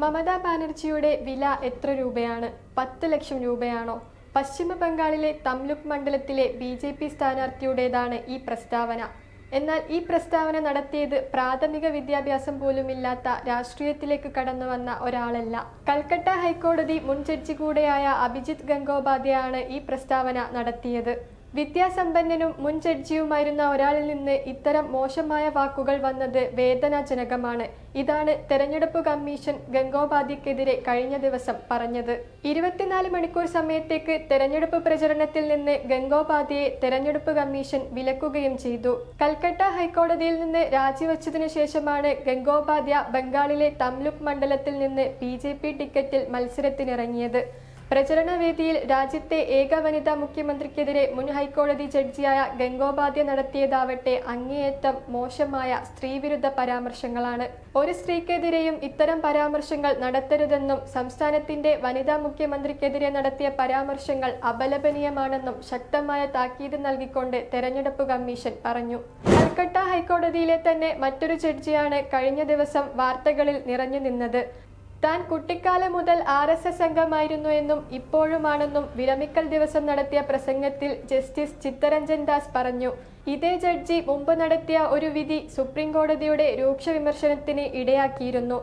മമതാ ബാനർജിയുടെ വില എത്ര രൂപയാണ്? പത്ത് ലക്ഷം രൂപയാണോ? പശ്ചിമ ബംഗാളിലെ തംലുക് മണ്ഡലത്തിലെ ബി ജെ പി സ്ഥാനാർത്ഥിയുടേതാണ് ഈ പ്രസ്താവന. എന്നാൽ ഈ പ്രസ്താവന നടത്തിയത് പ്രാഥമിക വിദ്യാഭ്യാസം പോലുമില്ലാത്ത രാഷ്ട്രീയത്തിലേക്ക് കടന്നു വന്ന ഒരാളല്ല. കൽക്കട്ട ഹൈക്കോടതി മുൻ ജഡ്ജി കൂടെയായ അഭിജിത്ത് ഗംഗോപാധ്യയാണ് ഈ പ്രസ്താവന നടത്തിയത്. വിദ്യാസമ്പന്നനും മുൻ ജഡ്ജിയുമായിരുന്ന ഒരാളിൽ നിന്ന് ഇത്തരം മോശമായ വാക്കുകൾ വന്നത് വേദനാജനകമാണ്. ഇതാണ് തെരഞ്ഞെടുപ്പ് കമ്മീഷൻ ഗംഗോപാധ്യക്കെതിരെ കഴിഞ്ഞ ദിവസം പറഞ്ഞത്. ഇരുപത്തിനാല് മണിക്കൂർ സമയത്തേക്ക് തെരഞ്ഞെടുപ്പ് പ്രചരണത്തിൽ നിന്ന് ഗംഗോപാധ്യയെ തെരഞ്ഞെടുപ്പ് കമ്മീഷൻ വിലക്കുകയും ചെയ്തു. കൽക്കട്ട ഹൈക്കോടതിയിൽ നിന്ന് രാജിവെച്ചതിനു ശേഷമാണ് ഗംഗോപാധ്യ ബംഗാളിലെ തംലുക് മണ്ഡലത്തിൽ നിന്ന് ബി ടിക്കറ്റിൽ മത്സരത്തിനിറങ്ങിയത്. പ്രചരണ വേദിയിൽ രാജ്യത്തെ ഏക വനിതാ മുഖ്യമന്ത്രിക്കെതിരെ മുൻ ഹൈക്കോടതി ജഡ്ജിയായ ഗംഗോപാധ്യ നടത്തിയതാവട്ടെ അങ്ങേയറ്റം മോശമായ സ്ത്രീവിരുദ്ധ പരാമർശങ്ങളാണ്. ഒരു സ്ത്രീക്കെതിരെയും ഇത്തരം പരാമർശങ്ങൾ നടത്തരുതെന്നും സംസ്ഥാനത്തിന്റെ വനിതാ മുഖ്യമന്ത്രിക്കെതിരെ നടത്തിയ പരാമർശങ്ങൾ അപലപനീയമാണെന്നും ശക്തമായ താക്കീത് നൽകിക്കൊണ്ട് തെരഞ്ഞെടുപ്പ് കമ്മീഷൻ പറഞ്ഞു. കൽക്കട്ട ഹൈക്കോടതിയിലെ തന്നെ മറ്റൊരു ജഡ്ജിയാണ് കഴിഞ്ഞ ദിവസം വാർത്തകളിൽ നിറഞ്ഞു നിന്നത്. താൻ കുട്ടിക്കാലം മുതൽ ആർ എസ് എസ് അംഗമായിരുന്നു എന്നും ഇപ്പോഴുമാണെന്നും വിരമിക്കൽ ദിവസം നടത്തിയ പ്രസംഗത്തിൽ ജസ്റ്റിസ് ചിത്തരഞ്ജൻ ദാസ് പറഞ്ഞു. ഇതേ ജഡ്ജി മുമ്പ് നടത്തിയ ഒരു വിധി സുപ്രീം കോടതിയുടെ രൂക്ഷ വിമർശനത്തിന് ഇടയാക്കിയിരുന്നു.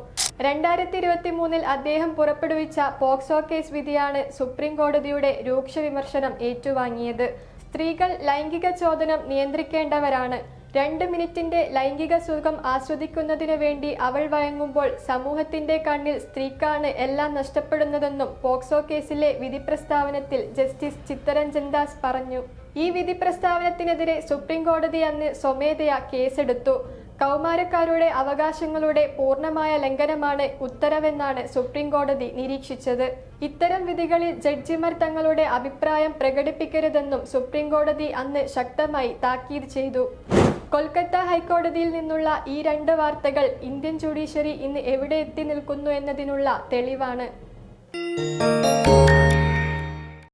രണ്ടായിരത്തി ഇരുപത്തി മൂന്നിൽ അദ്ദേഹം പുറപ്പെടുവിച്ച പോക്സോ കേസ് വിധിയാണ് സുപ്രീം കോടതിയുടെ രൂക്ഷ വിമർശനം ഏറ്റുവാങ്ങിയത്. സ്ത്രീകൾ ലൈംഗിക ചോദനം നിയന്ത്രിക്കേണ്ടവരാണ്. രണ്ട് മിനിറ്റിന്റെ ലൈംഗിക സുഖം ആസ്വദിക്കുന്നതിനു വേണ്ടി അവൾ വഴങ്ങുമ്പോൾ സമൂഹത്തിന്റെ കണ്ണിൽ സ്ത്രീക്കാണ് എല്ലാം നഷ്ടപ്പെടുന്നതെന്നും പോക്സോ കേസിലെ വിധി പ്രസ്താവനത്തിൽ ജസ്റ്റിസ് ചിത്തരഞ്ജൻ ദാസ് പറഞ്ഞു. ഈ വിധി പ്രസ്താവനത്തിനെതിരെ സുപ്രീം കോടതി അന്ന് സ്വമേധയാ കേസെടുത്തു. കൗമാരക്കാരുടെ അവകാശങ്ങളുടെ പൂർണമായ ലംഘനമാണ് ഉത്തരവെന്നാണ് സുപ്രീം കോടതി നിരീക്ഷിച്ചത്. ഇത്തരം വിധികളിൽ ജഡ്ജിമാർ തങ്ങളുടെ അഭിപ്രായം പ്രകടിപ്പിക്കരുതെന്നും സുപ്രീം കോടതി അന്ന് ശക്തമായി താക്കീത് ചെയ്തു. കൊൽക്കത്ത ഹൈക്കോടതിയിൽ നിന്നുള്ള ഈ രണ്ട് വാർത്തകൾ ഇന്ത്യൻ ജുഡീഷ്യറി ഇന്ന് എവിടെ എത്തി നിൽക്കുന്നു എന്നതിനുള്ള തെളിവാണ്.